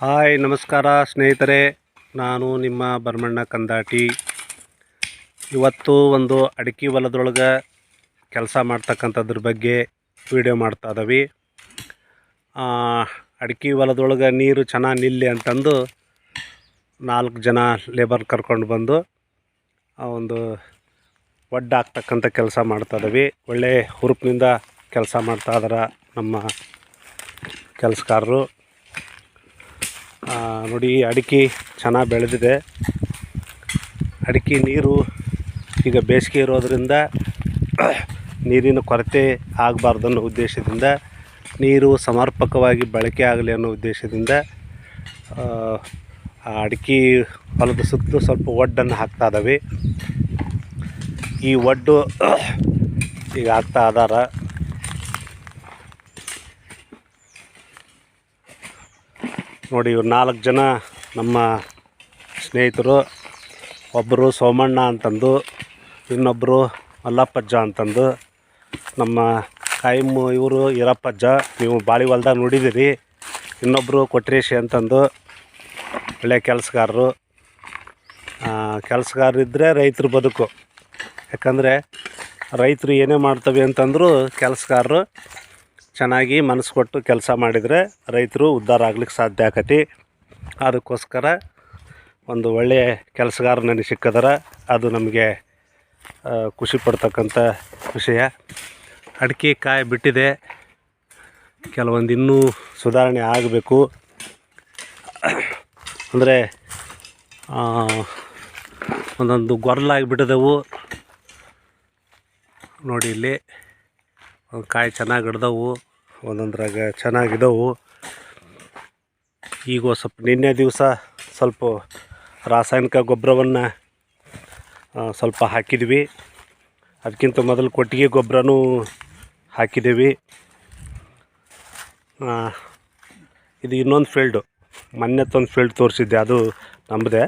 Hi, ನಮಸ್ಕಾರ ಸ್ನೇಹಿತರೆ. ನಾನು ನಿಮ್ಮ ಭರಮಣ್ಣ ಕಂದಾಟಿ. ಇವತ್ತು ಒಂದು ಅಡಿಕೆ ಹೊಲದೊಳಗೆ ಕೆಲಸ ಮಾಡ್ತಕ್ಕಂಥದ್ರ ಬಗ್ಗೆ ವಿಡಿಯೋ ಮಾಡ್ತಾ ಇದ್ದೀವಿ ಅಡಿಕೆ ಹೊಲದೊಳಗೆ ನೀರು ಚೆನ್ನಾಗಿ ನಿಲ್ಲಿ ಅಂತಂದು ನಾಲ್ಕು ಜನ ಲೇಬರ್ ಕರ್ಕೊಂಡು ಬಂದು ಆ ಒಂದು ಒಡ್ಡಾಗ್ತಕ್ಕಂಥ ಕೆಲಸ ಮಾಡ್ತಾ ಇದ್ದೀವಿ ಒಳ್ಳೆ ಹುರುಪಿನಿಂದ ಕೆಲಸ ಮಾಡ್ತಾ ಇದಾರೆ ನಮ್ಮ ಕೆಲಸಗಾರರು. ನೋಡಿ ಅಡಿಕೆ ಚೆನ್ನಾಗಿ ಬೆಳೆದಿದೆ. ಅಡಿಕೆ ನೀರು ಈಗ ಬೇಸಿಗೆ ಇರೋದರಿಂದ ನೀರಿನ ಕೊರತೆ ಆಗಬಾರ್ದು ಅನ್ನೋ ಉದ್ದೇಶದಿಂದ ನೀರು ಸಮರ್ಪಕವಾಗಿ ಬಳಕೆ ಆಗಲಿ ಅನ್ನೋ ಉದ್ದೇಶದಿಂದ ಆ, ಅಡಿಕೆ ಹೊಲದ ಸುತ್ತಲೂ ಸ್ವಲ್ಪ ಒಡ್ಡನ್ನು ಹಾಕ್ತಾ ಇದ್ದಾವೆ ಈ ಒಡ್ಡು ಈಗ ಹಾಕ್ತಾ ಅದಾರ. ನೋಡಿ ಇವ್ರು ನಾಲ್ಕು ಜನ ನಮ್ಮ ಸ್ನೇಹಿತರು ಒಬ್ಬರು ಸೋಮಣ್ಣ ಅಂತಂದು ಇನ್ನೊಬ್ಬರು ಮಲ್ಲಪ್ಪಜ್ಜ ಅಂತಂದು. ನಮ್ಮ ಕಾಯಮ್ಮು ಇವರು ಈರಪ್ಪಜ್ಜ, ನೀವು ಬಾಳಿ ಹೊಲ್ದಾಗ ನೋಡಿದ್ದೀರಿ. ಇನ್ನೊಬ್ಬರು ಕೊಟ್ರೇಶಿ ಅಂತಂದು, ಒಳ್ಳೆ ಕೆಲಸಗಾರರು. ಕೆಲಸಗಾರರಿದ್ದರೆ ರೈತರು ಬದುಕು. ಯಾಕಂದರೆ ರೈತರು ಏನೇ ಮಾಡ್ತವೆ ಅಂತಂದರೂ ಕೆಲಸಗಾರರು ಚೆನ್ನಾಗಿ ಮನಸ್ಸು ಕೊಟ್ಟು ಕೆಲಸ ಮಾಡಿದರೆ ರೈತರು ಉದ್ಧಾರ ಆಗ್ಲಿಕ್ಕೆ ಸಾಧ್ಯ ಆಕತಿ. ಅದಕ್ಕೋಸ್ಕರ ಒಂದು ಒಳ್ಳೆಯ ಕೆಲಸಗಾರ ನನಗೆ ಸಿಕ್ಕದರ ಅದು ನಮಗೆ ಖುಷಿ ಪಡ್ತಕ್ಕಂಥ ವಿಷಯ. ಅಡಿಕೆ ಕಾಯಿ ಬಿಟ್ಟಿದೆ. ಕೆಲವೊಂದು ಇನ್ನೂ ಸುಧಾರಣೆ ಆಗಬೇಕು. ಅಂದರೆ ಒಂದೊಂದು ಗೊರ್ಲಾಗಿಬಿಟ್ಟಿದೆವು ನೋಡಿ ಇಲ್ಲಿ ಕಾಯಿ ಚೆನ್ನಾಗಿ ಹಿಡ್ದವು. ಒಂದೊಂದ್ರಾಗ ಚೆನ್ನಾಗಿದ್ದವು ಈಗ ಸ್ವಲ್ಪ ನಿನ್ನೆ ದಿವಸ ಸ್ವಲ್ಪ ರಾಸಾಯನಿಕ ಗೊಬ್ಬರವನ್ನು ಸ್ವಲ್ಪ ಹಾಕಿದ್ವಿ. ಅದಕ್ಕಿಂತ ಮೊದಲು ಕೊಟ್ಟಿಗೆ ಗೊಬ್ಬರನೂ ಹಾಕಿದ್ದೀವಿ ಇದು ಇನ್ನೊಂದು ಫೀಲ್ಡು ಮೊನ್ನೆತ್ತೊಂದು ಫೀಲ್ಡ್ ತೋರಿಸಿದ್ದೆ, ಅದು ನಮ್ಮದೇ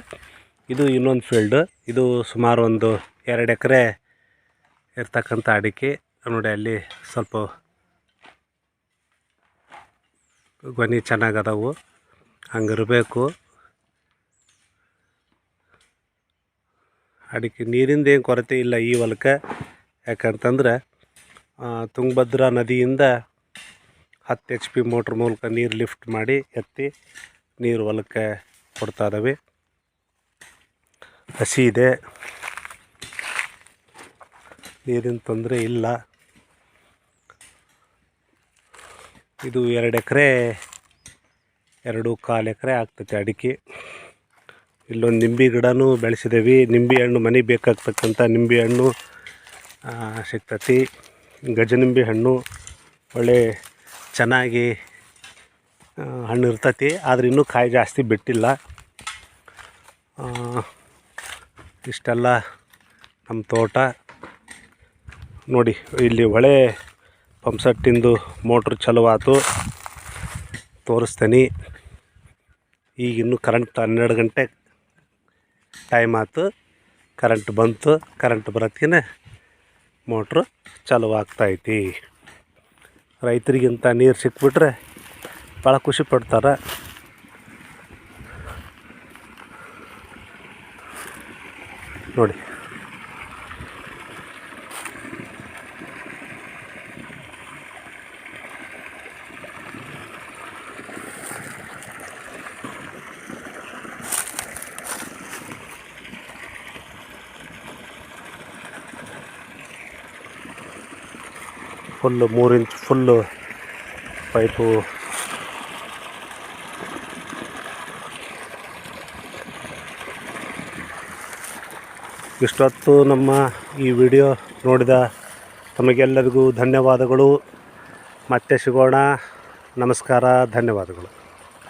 ಇದು ಇನ್ನೊಂದು ಫೀಲ್ಡ್ ಇದು ಸುಮಾರು ಒಂದು ಎರಡು ಎಕರೆ ಇರ್ತಕ್ಕಂಥ ಅಡಿಕೆ. ನೋಡಿ ಅಲ್ಲಿ ಸ್ವಲ್ಪ ಗೊನೆ ಚೆನ್ನಾಗದವು. ಹಂಗಿರಬೇಕು. ಅಡಿಕೆ ನೀರಿಂದ ಏನು ಕೊರತೆ ಇಲ್ಲ ಈ ಹೊಲಕ್ಕೆ. ಯಾಕಂತಂದ್ರೆ ತುಂಗಭದ್ರಾ ನದಿಯಿಂದ ಹತ್ತು ಎಚ್ ಪಿ ಮೋಟ್ರ್ ಮೂಲಕ ನೀರು ಲಿಫ್ಟ್ ಮಾಡಿ ಎತ್ತಿ ನೀರು ಹೊಲಕ್ಕೆ ಕೊಡ್ತಾ ಇದ್ದಾವೆ ಹಸಿ ಇದೆ. ನೀರಿನ ತೊಂದರೆ ಇಲ್ಲ. ಇದು ಎರಡು ಎಕರೆ, ಎರಡು ಕಾಲು ಎಕರೆ ಆಗ್ತೈತೆ ಅಡಿಕೆ. ಇಲ್ಲೊಂದು ನಿಂಬೆ ಗಿಡನೂ ಬೆಳೆಸಿದ್ದೀವಿ ನಿಂಬೆ ಹಣ್ಣು ಮನೆಗೆ ಬೇಕಾಗ್ತಕ್ಕಂಥ ನಿಂಬೆ ಹಣ್ಣು ಸಿಗ್ತತಿ. ಗಜನಿಂಬೆ ಹಣ್ಣು ಒಳ್ಳೆ ಚೆನ್ನಾಗಿ ಹಣ್ಣು ಇರ್ತತಿ. ಆದ್ರೆ ಇನ್ನೂ ಕಾಯಿ ಜಾಸ್ತಿ ಬಿಟ್ಟಿಲ್ಲ. ಇಷ್ಟೆಲ್ಲ ನಮ್ಮ ತೋಟ. ನೋಡಿ, ಇಲ್ಲಿ ಹೊಳೆ ಪಂಪ್ಸೆಟ್ಟಿಂದು ಮೋಟ್ರ್ ಚಲೋ ಆಯ್ತು ತೋರಿಸ್ತೀನಿ. ಈಗ ಇನ್ನೂ ಕರೆಂಟ್ ಹನ್ನೆರಡು ಗಂಟೆ ಟೈಮ್ ಆಯ್ತು ಕರೆಂಟ್ ಬಂತು. ಕರೆಂಟ್ ಬರೋದ್ಕಿನ ಮೋಟ್ರು ಚಲೋ ಆಗ್ತೈತಿ ರೈತರಿಗಿಂತ ನೀರು ಸಿಕ್ಬಿಟ್ರೆ ಭಾಳ ಖುಷಿ ಪಡ್ತಾರೆ. ನೋಡಿ. ಫುಲ್ಲು ಮೂರು ಇಂಚ್ ಫುಲ್ಲು ಪೈಪು ಇಷ್ಟೊತ್ತು ನಮ್ಮ ಈ ವಿಡಿಯೋ ನೋಡಿದ ತಮಗೆಲ್ಲರಿಗೂ ಧನ್ಯವಾದಗಳು. ಮತ್ತೆ ಸಿಗೋಣ. ನಮಸ್ಕಾರ. ಧನ್ಯವಾದಗಳು.